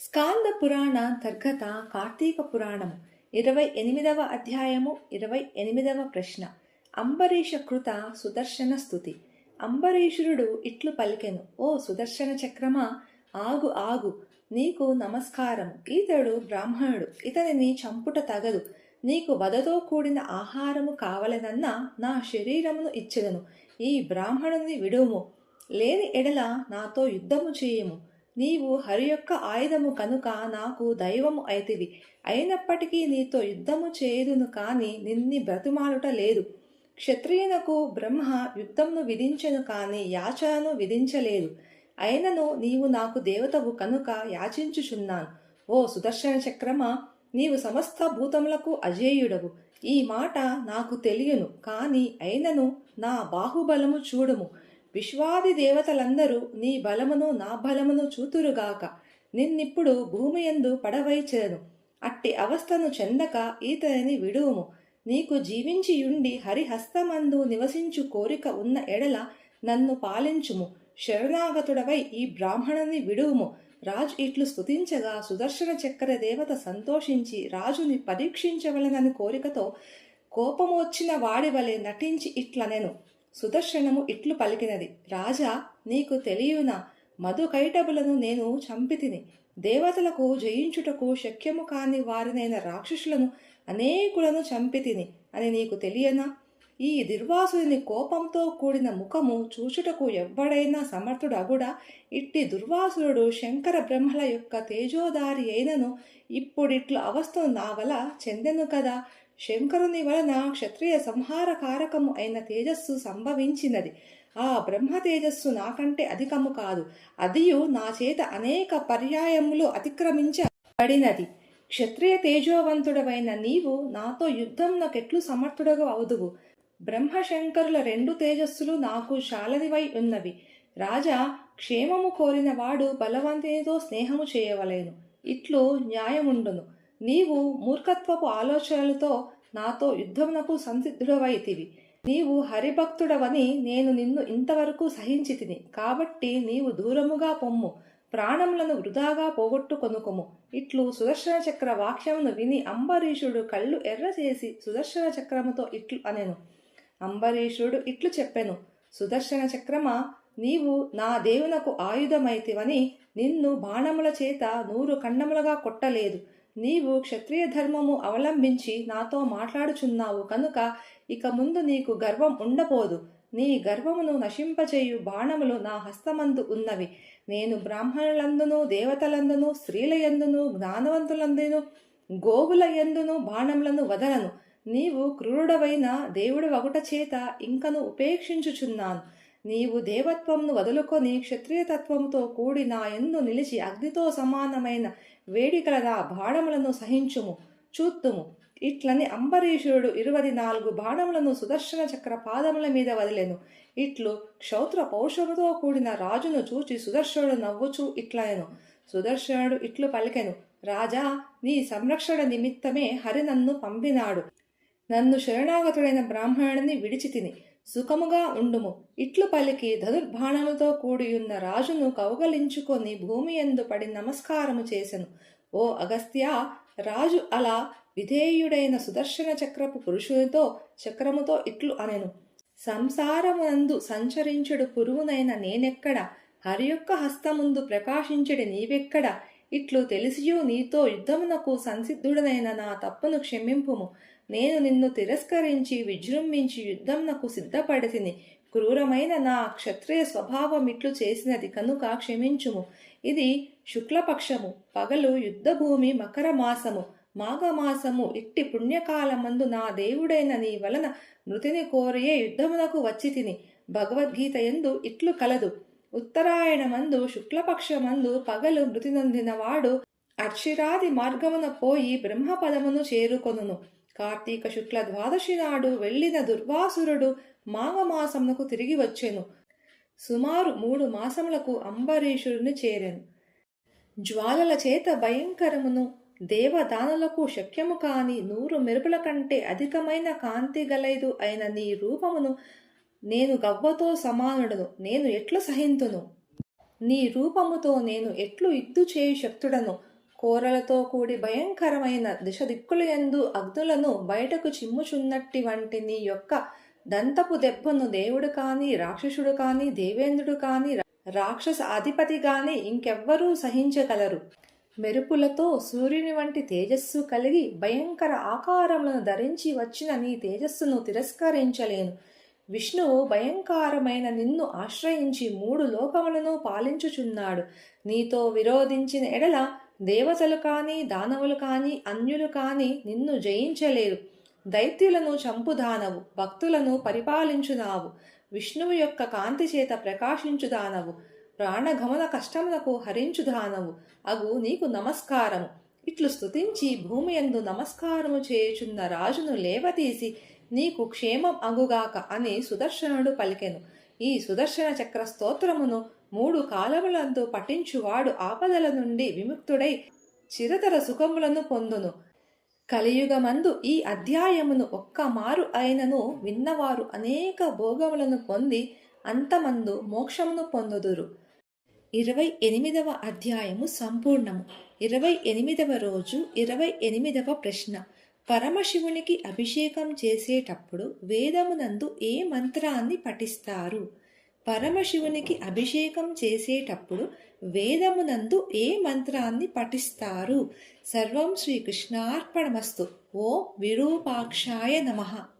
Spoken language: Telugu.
స్కాంద పురాణ తర్గత కార్తీక పురాణము ఇరవై ఎనిమిదవ అధ్యాయము ఇరవై ఎనిమిదవ ప్రశ్న. అంబరీష కృత సుదర్శన స్థుతి. అంబరీషురుడు ఇట్లు పలికెను ఓ సుదర్శన చక్రమా ఆగు ఆగు నీకు నమస్కారం ఈతడు బ్రాహ్మణుడు ఇతనిని చంపుట తగదు. నీకు వదతో కూడిన ఆహారము కావలనన్నా నా శరీరమును ఇచ్చెదను ఈ బ్రాహ్మణుని విడుము. లేని ఎడల నాతో యుద్ధము చేయము. నీవు హరి యొక్క ఆయుధము కనుక నాకు దైవము అయితివి. అయినప్పటికీ నీతో యుద్ధము చేయుదును కాని నిన్ని బ్రతిమాలుట లేదు. క్షత్రియునకు బ్రహ్మ యుద్ధంను విధించెను కాని యాచనను విధించలేదు. అయినను నీవు నాకు దేవతవు కనుక యాచించుచున్నాను. ఓ సుదర్శన చక్రమ నీవు సమస్త భూతములకు అజేయుడవు. ఈ మాట నాకు తెలియను కాని అయినను నా బాహుబలము చూడము. విశ్వాది దేవతలందరూ నీ బలమును నా బలమును చూతురుగాక. నిన్నిప్పుడు భూమి యందు పడవైచెదను. అట్టి అవస్థను చెందక ఈతని విడువుము. నీకు జీవించియుండి హరిహస్తమందు నివసించు కోరిక ఉన్న ఎడల నన్ను పాలించుము. శరణాగతుడవై ఈ బ్రాహ్మణుని విడువుము. రాజు ఇట్లు స్తుతించగా సుదర్శన చక్ర దేవత సంతోషించి రాజుని పరీక్షించవలనని కోరికతో కోపమొచ్చిన వాడి వలె నటించి ఇట్లనెను. సుదర్శనము ఇట్లు పలికినది. రాజా నీకు తెలియనా? మధుకైటబులను నేను చంపితిని. దేవతలకు జయించుటకు శక్యము కాని వారినైన రాక్షసులను అనేకులను చంపితిని అని నీకు తెలియనా? ఈ దుర్వాసుని కోపంతో కూడిన ముఖము చూచుటకు ఎవ్వడైనా సమర్థుడగుడా? ఇట్టి దుర్వాసురుడు శంకర బ్రహ్మల యొక్క తేజోదారి అయినను ఇప్పుడిట్లు అవస్థను నా వల చెందెను కదా? శంకరుని వలన క్షత్రియ సంహార కారకము అయిన తేజస్సు సంభవించినది. ఆ బ్రహ్మ తేజస్సు నాకంటే అధికము కాదు. అదియు నా చేత అనేక పర్యాయములు అతిక్రమించబడినది. క్షత్రియ తేజోవంతుడవైన నీవు నాతో యుద్ధం నాకెట్లు సమర్థుడగా అవుదువు. బ్రహ్మశంకరుల రెండు తేజస్సులు నాకు శాలనివై ఉన్నవి. రాజా క్షేమము కోరిన వాడు బలవంతునితో స్నేహము చేయవలేను. ఇట్లు న్యాయముండును. నీవు మూర్ఖత్వపు ఆలోచనలతో నాతో యుద్ధమునకు సంసిద్ధుడవైతివి. నీవు హరిభక్తుడవని నేను నిన్ను ఇంతవరకు సహించితిని. కాబట్టి నీవు దూరముగా పొమ్ము ప్రాణములను వృధాగా పోగొట్టుకొనుకొము. ఇట్లు సుదర్శన చక్ర వాక్యమును విని అంబరీషుడు కళ్ళు ఎర్ర చేసి సుదర్శన చక్రముతో ఇట్లు అనెను. అంబరీషుడు ఇట్లు చెప్పెను సుదర్శన చక్రమా నీవు నా దేవునకు ఆయుధమైతివని నిన్ను బాణముల చేత నూరు ఖండములుగా కొట్టలేదు. నీవు క్షత్రియ ధర్మము అవలంబించి నాతో మాట్లాడుచున్నావు కనుక ఇక ముందు నీకు గర్వం ఉండబోదు. నీ గర్వమును నశింపచేయు బాణములు నా హస్తమందు ఉన్నవి. నేను బ్రాహ్మణులందును దేవతలందును స్త్రీలయందును జ్ఞానవంతులందును గోవుల యందును బాణములను వదలను. నీవు క్రూరుడవైన దేవుడు ఒకట చేత ఇంకను ఉపేక్షించుచున్నాను. నీవు దేవత్వంను వదులుకొని క్షత్రియతత్వంతో కూడి నా ఎందు నిలిచి అగ్నితో సమానమైన వేడికలదా బాణములను సహించుము చూత్తుము. ఇట్లని అంబరీషుడు ఇరువది నాలుగు బాణములను సుదర్శన చక్ర పాదముల మీద వదిలెను. ఇట్లు క్షౌత్ర పౌషముతో కూడిన రాజును చూచి సుదర్శనుడు నవ్వుచూ ఇట్లనెను. సుదర్శనుడు ఇట్లు పలికెను రాజా నీ సంరక్షణ నిమిత్తమే హరి నన్ను పంపినాడు. నన్ను శరణాగతుడైన బ్రాహ్మణుడిని విడిచి తిని సుఖముగా ఉండుము. ఇట్లు పలికి ధనుర్బాణములతో కూడియున్న రాజును కౌగలించుకొని భూమి ఎందు పడి నమస్కారము చేసెను. ఓ అగస్త్య రాజు అలా విధేయుడైన సుదర్శన చక్రపు పురుషునితో చక్రముతో ఇట్లు అనెను. సంసారమునందు సంచరించుడు పురువునైన నేనెక్కడ? హరి యొక్క హస్తముందు ప్రకాశించడి నీవెక్కడ? ఇట్లు తెలిసియు నీతో యుద్ధమునకు సంసిద్ధుడనైన నా తప్పును క్షమింపుము. నేను నిన్ను తిరస్కరించి విజృంభించి యుద్ధంనకు సిద్ధపడితిని. క్రూరమైన నా క్షత్రియ స్వభావం ఇట్లు చేసినది కనుక క్షమించుము. ఇది శుక్లపక్షము పగలు యుద్ధభూమి మకర మాసము మాఘమాసము ఇట్టి పుణ్యకాలమందు నా దేవుడైన నీ వలన మృతిని కోరియే యుద్ధమునకు వచ్చి తిని భగవద్గీత ఎందు ఇట్లు కలదు. ఉత్తరాయణమందు శుక్లపక్షమందు పగలు మృతి నొందినవాడు అక్షిరాది అర్షిరాది మార్గమున పోయి బ్రహ్మపదమును చేరుకొనును. కార్తీక శుక్ల ద్వాదశి నాడు వెళ్ళిన దుర్వాసురుడు మాఘమాసమునకు తిరిగి వచ్చెను. సుమారు మూడు మాసములకు అంబరీషుడిని చేరెను. జ్వాలల చేత భయంకరమును దేవదానులకు శక్యము కాని నూరు మెరుపుల కంటే అధికమైన కాంతి గలైదు అయిన నీ రూపమును నేను గవ్వతో సమానుడను నేను ఎట్లు సహింతును? నీ రూపముతో నేను ఎట్లు ఇద్దు చేయు శక్తుడను కోరలతో కూడి భయంకరమైన దిశ ఎందు యందు అగ్నులను బయటకు చిమ్ముచున్నట్టి వంటి నీ యొక్క దంతపు దెబ్బను దేవుడు కాని రాక్షసుడు కాని దేవేంద్రుడు కాని రాక్షస అధిపతి కానీ ఇంకెవ్వరూ సహించగలరు. మెరుపులతో సూర్యుని వంటి తేజస్సు కలిగి భయంకర ఆకారములను ధరించి వచ్చిన నీ తేజస్సును తిరస్కరించలేను. విష్ణువు భయంకరమైన నిన్ను ఆశ్రయించి మూడు లోకములను పాలించుచున్నాడు. నీతో విరోధించిన ఎడల దేవతలు కానీ దానవులు కానీ అన్యులు కానీ నిన్ను జయించలేరు. దైత్యులను చంపుదానవు భక్తులను పరిపాలించునావు విష్ణువు యొక్క కాంతి చేత ప్రకాశించుదానవు ప్రాణగమన కష్టములకు హరించుదానవు అగు నీకు నమస్కారము. ఇట్లు స్తుతించి భూమి యందు నమస్కారము చేయుచున్న రాజును లేవతీసి నీకు క్షేమం అగుగాక అని సుదర్శనుడు పలికెను. ఈ సుదర్శన చక్ర స్తోత్రమును మూడు కాలములందు పఠించువాడు ఆపదల నుండి విముక్తుడై చిరతర సుఖములను పొందును. కలియుగమందు ఈ అధ్యాయమును ఒక్క మారు అయినను విన్నవారు అనేక భోగములను పొంది అంతమందు మోక్షమును పొందుదురు. ఇరవై ఎనిమిదవ అధ్యాయము సంపూర్ణము. ఇరవై ఎనిమిదవ రోజు ఇరవై ఎనిమిదవ ప్రశ్న. పరమశివునికి అభిషేకం చేసేటప్పుడు వేదమునందు ఏ మంత్రాన్ని పఠిస్తారు? పరమశివునికి అభిషేకం చేసేటప్పుడు వేదమునందు ఏ మంత్రాన్ని పఠిస్తారు? సర్వం శ్రీకృష్ణార్పణమస్తు. ఓ విరూపాక్షాయ నమః.